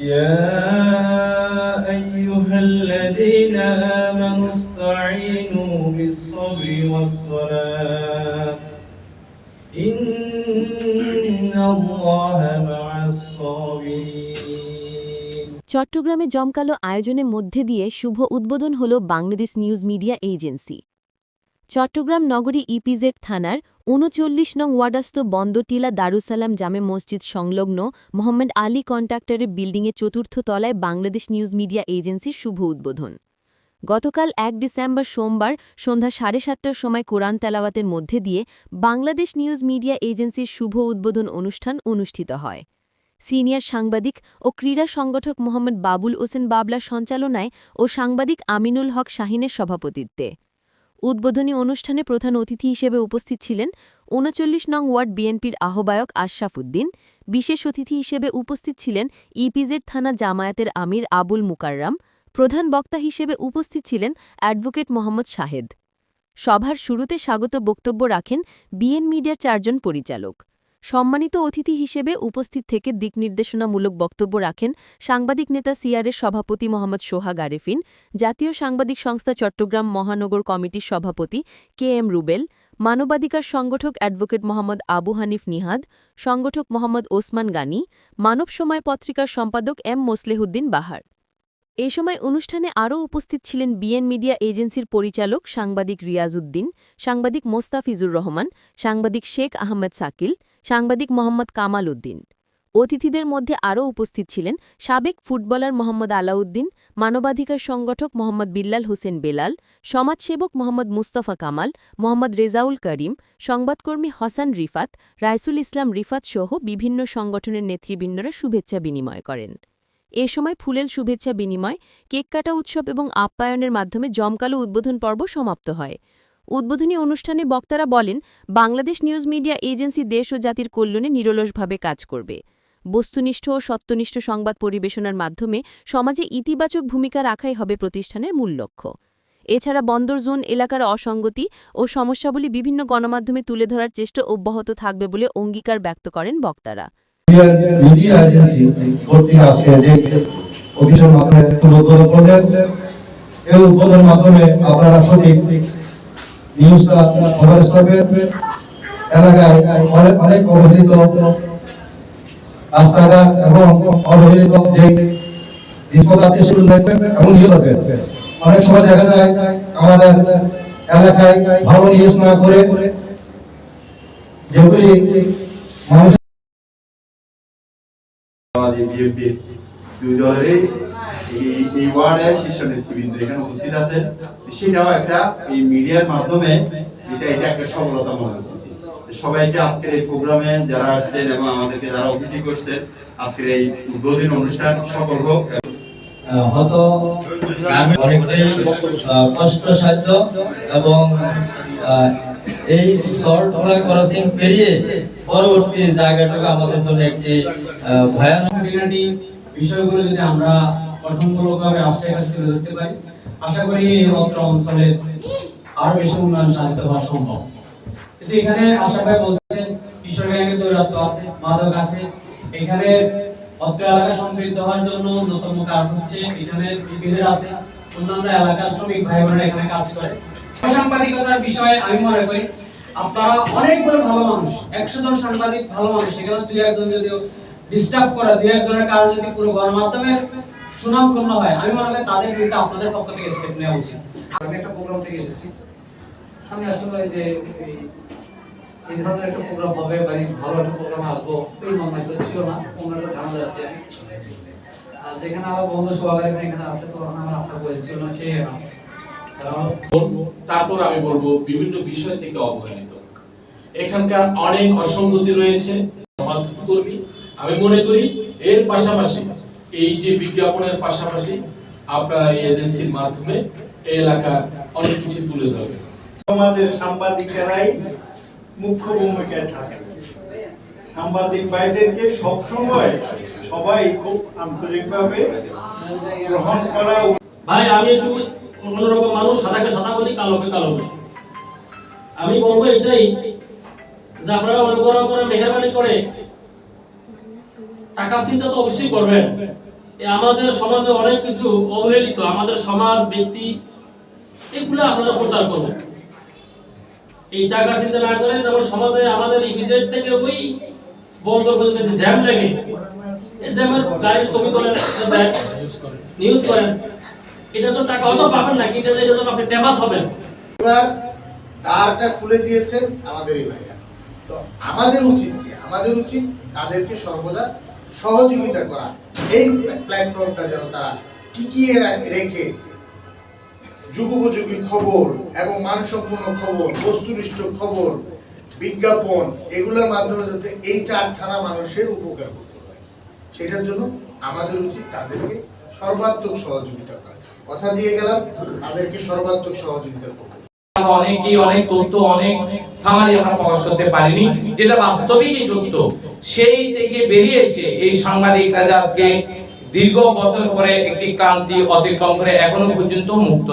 يا أيها الذين آمنوا استعينوا بالصبر والصلاة إن الله مع الصابرين চট্টগ্রামে জমকালো আয়োজনের মধ্যে দিয়ে শুভ উদ্বোধন হল Bangladesh news media agency Chattogram নগরী ইপিজেড থানার উনচল্লিশ নং ওয়ার্ডাস্ত বন্দটিলা দারুসালাম জামে মসজিদ সংলগ্ন মোহাম্মদ আলী কন্ট্রাক্টরের বিল্ডিংয়ে চতুর্থ তলায় বাংলাদেশ নিউজ মিডিয়া এজেন্সির শুভ উদ্বোধন। গতকাল এক ডিসেম্বর সোমবার সন্ধ্যা সাড়ে সাতটার সময় কোরআন তেলাওয়াতের মধ্যে দিয়ে বাংলাদেশ নিউজ মিডিয়া এজেন্সির শুভ উদ্বোধন অনুষ্ঠান অনুষ্ঠিত হয়। সিনিয়র সাংবাদিক ও ক্রীড়া সংগঠক মোহাম্মদ বাবুল হোসেন বাবলার সঞ্চালনায় ও সাংবাদিক আমিনুল হক শাহিনের সভাপতিত্বে। উদ্বোধনী অনুষ্ঠানে প্রধান অতিথি হিসেবে উপস্থিত ছিলেন উনচল্লিশ নং ওয়ার্ড বিএনপির আহ্বায়ক আশরাফ উদ্দিন। বিশেষ অতিথি হিসেবে উপস্থিত ছিলেন ইপিজেড থানা জামায়াতের আমির আবুল মুকাররাম। প্রধান বক্তা হিসেবে উপস্থিত ছিলেন অ্যাডভোকেট মোহাম্মদ শাহেদ। সভার শুরুতে স্বাগত বক্তব্য রাখেন বিএন মিডিয়ার চারজন পরিচালক। সম্মানিত অতিথি হিসেবে উপস্থিত থেকে দিকনির্দেশনামূলক বক্তব্য রাখেন সাংবাদিক নেতা সিআরের সভাপতি মোহাম্মদ সোহাগ আরেফিন, জাতীয় সাংবাদিক সংস্থা চট্টগ্রাম মহানগর কমিটির সভাপতি কে এম রুবেল, মানবাধিকার সংগঠক অ্যাডভোকেট মোহাম্মদ আবু হানিফ নিহাদ, সংগঠক মোহাম্মদ ওসমান গানি, মানব সময় পত্রিকার সম্পাদক এম মোসলেহুদ্দিন বাহার। এ সময় অনুষ্ঠানে আরও উপস্থিত ছিলেন বিএন মিডিয়া এজেন্সির পরিচালক সাংবাদিক রিয়াজউদ্দিন, সাংবাদিক মোস্তাফিজুর রহমান, সাংবাদিক শেখ আহমেদ সাকিল সাংবাদিক মোহাম্মদ কামাল উদ্দিন। অতিথিদের মধ্যে আরও উপস্থিত ছিলেন সাবেক ফুটবলার মোহাম্মদ আলাউদ্দিন, মানবাধিকার সংগঠক মোহাম্মদ বিল্লাল হোসেন বেলাল, সমাজসেবক মোহাম্মদ মুস্তফা কামাল, মোহাম্মদ রেজাউল করিম, সংবাদকর্মী হসান রিফাত, রাইসুল ইসলাম রিফাত সহ বিভিন্ন সংগঠনের নেতৃবৃন্দরা শুভেচ্ছা বিনিময় করেন। এ সময় ফুলেল শুভেচ্ছা বিনিময়, কেক কাটা উৎসব এবং আপ্যায়নের মাধ্যমে জমকালো উদ্বোধন পর্ব সমাপ্ত হয়। উদ্বোধনী অনুষ্ঠানে বক্তারা বলেন, বাংলাদেশ নিউজ মিডিয়া এজেন্সি দেশ ও জাতির কল্যাণে নিরলসভাবে কাজ করবে। বস্তুনিষ্ঠ ও সত্যনিষ্ঠ সংবাদ পরিবেশনার মাধ্যমে সমাজে ইতিবাচক ভূমিকা রাখাই হবে প্রতিষ্ঠানের মূল লক্ষ্য। এছাড়া বন্দর জোন এলাকার অসঙ্গতি ও সমস্যাবলী বিভিন্ন গণমাধ্যমে তুলে ধরার চেষ্টা অব্যাহত থাকবে বলে অঙ্গীকার ব্যক্ত করেন বক্তারা। এই মাধ্যমে আপনারা সঠিক নিউজটা কভারেজ করবেন এলাকায় অনেক অনেক অবহেলিত রাস্তাঘাট এবং অবহেলিত যে বিপদ আছে দেখবেন এবং করবেন অনেক সময় দেখা যায় আমাদের এলাকায় ভালো নিউজ না করে যেগুলি মানুষ বিএনপির এই শীর্ষ নেতৃবৃন্দ এখানে উপস্থিত আছেন। সেটাও একটা এই মিডিয়ার মাধ্যমে এটা এটা একটা সফলতা মনে সবাইকে আজকের এই প্রোগ্রামে যারা আসছেন এবং আমাদেরকে যারা অতিথি করছেন, আজকের এই উদ্বোধনী অনুষ্ঠান সফল হোক। অনেকটাই এবং এই ক্রসিং পেরিয়ে পরবর্তী জায়গাটুকু আমাদের জন্য একটি ভয়ানক বিষয়গুলো যদি আমরা গঠনমূলকভাবে রাষ্ট্রের কাছে তুলে ধরতে পারি। আশা করি অত্র অঞ্চলে আরও বেশি উন্নয়ন সাধিত হওয়া সম্ভব। কিন্তু এখানে আশা ভাই বলছেন কিশোর গ্যাংয়ের দৌরাত্ম আছে, মাদক আছে। এখানে অত্র এলাকা সমৃদ্ধ হওয়ার জন্য অন্যতম কারণ হচ্ছে এখানে বিপিজেড আছে। অন্যান্য এলাকার শ্রমিক ভাই বোনেরা এখানে কাজ করে। সাংবাদিকতার বিষয়ে আমি মনে করি, আপনারা অনেকগুলো ভালো মানুষ, একশো জন সাংবাদিক ভালো মানুষ, সেখানে দুই একজন যদিও ডিস্টার্ব করে, দুই একজনের কারণে যদি পুরো গণমাধ্যমের সুনাম ক্ষুণ্ণ হয় আমি মনে করি তাদের বিরুদ্ধে আপনাদের পক্ষ থেকে স্টেপ নেওয়া উচিত। আমি একটা প্রোগ্রাম থেকে এসেছি। আমি আসলে যে এই- ধরনের একটা প্রোগ্রাম হবে বা এই ভালো একটা প্রোগ্রামে আসব এই মন ছিল না অন্য একটা ধারণা যাচ্ছে আর যেখানে আমার বন্ধু সোহাগ এখানে আছে তো আমার আপনার বয়স ছিল না সে তারপর আমি বলব বিভিন্ন বিষয় থেকে অবহেলিত। এখানকার অনেক অসঙ্গতি রয়েছে আমি মনে করি এর পাশাপাশি এই যে বিজ্ঞাপনের পাশাপাশি আপনারা এই এজেন্সির মাধ্যমে এই এলাকার অনেক কিছু তুলে ধরবে আমাদের সাংবাদিকেরাই মুখ্য ভূমিকায় থাকে সাংবাদিক ভাইদেরকে সবসময় সবাই খুব আন্তরিকভাবে গ্রহণ করা ভাই আমি একটু অন্যরকম মানুষ সাদাকে সাদা বলি কালোকে কালো বলি। আমি বলব এটাই যে আপনারা অনুগ্রহ করে মেহরবানি করে টাকার চিন্তা তো অবশ্যই করবেন। আমাদের সমাজে অনেক কিছু অবহেলিত, আমাদের সমাজ, ব্যক্তি, এগুলো আপনারা প্রচার করবেন। এই টাকা চিন্তা না করে যেমন সমাজে আমাদের ইপিজেড থেকে ওই বন্দর পর্যন্ত যে জ্যাম লাগে। এই জ্যামের গাড়ির ছবি তোলেন নিউজ করেন। এটা তো টাকা হয়তো পাবেন না, কিন্তু এটা জন্য আপনি ফেমাস হবেন। এবার খুলে দিয়েছেন আমাদের এই ভাইরা। তো আমাদের উচিত কি? আমাদের উচিত তাদেরকে সর্বদা সহযোগিতা করা। এই প্ল্যাটফর্মটা যেন তারা টিকিয়ে রেখে যুগোপযোগী খবর এবং মানসম্পন্ন খবর, বস্তুনিষ্ঠ খবর, বিজ্ঞাপন এগুলোর মাধ্যমে যাতে এই চার থানা মানুষের উপকার করতে পারে। সেটার জন্য আমাদের উচিত তাদেরকে সর্বাত্মক সহযোগিতা করা। কথা দিয়ে গেলাম, তাদেরকে সর্বাত্মক সহযোগিতা করব আমরা অনেকেই অনেক তথ্য, অনেক সামাজিক আমরা প্রকাশ করতে পারিনি। যেটা বাস্তবিকই সত্য সেই থেকে বেরিয়ে এসে এই সাংবাদিকরা আজকে দীর্ঘ বছর পরে একটি ক্রান্তি অতিক্রম করে এখনও পর্যন্ত মুক্ত।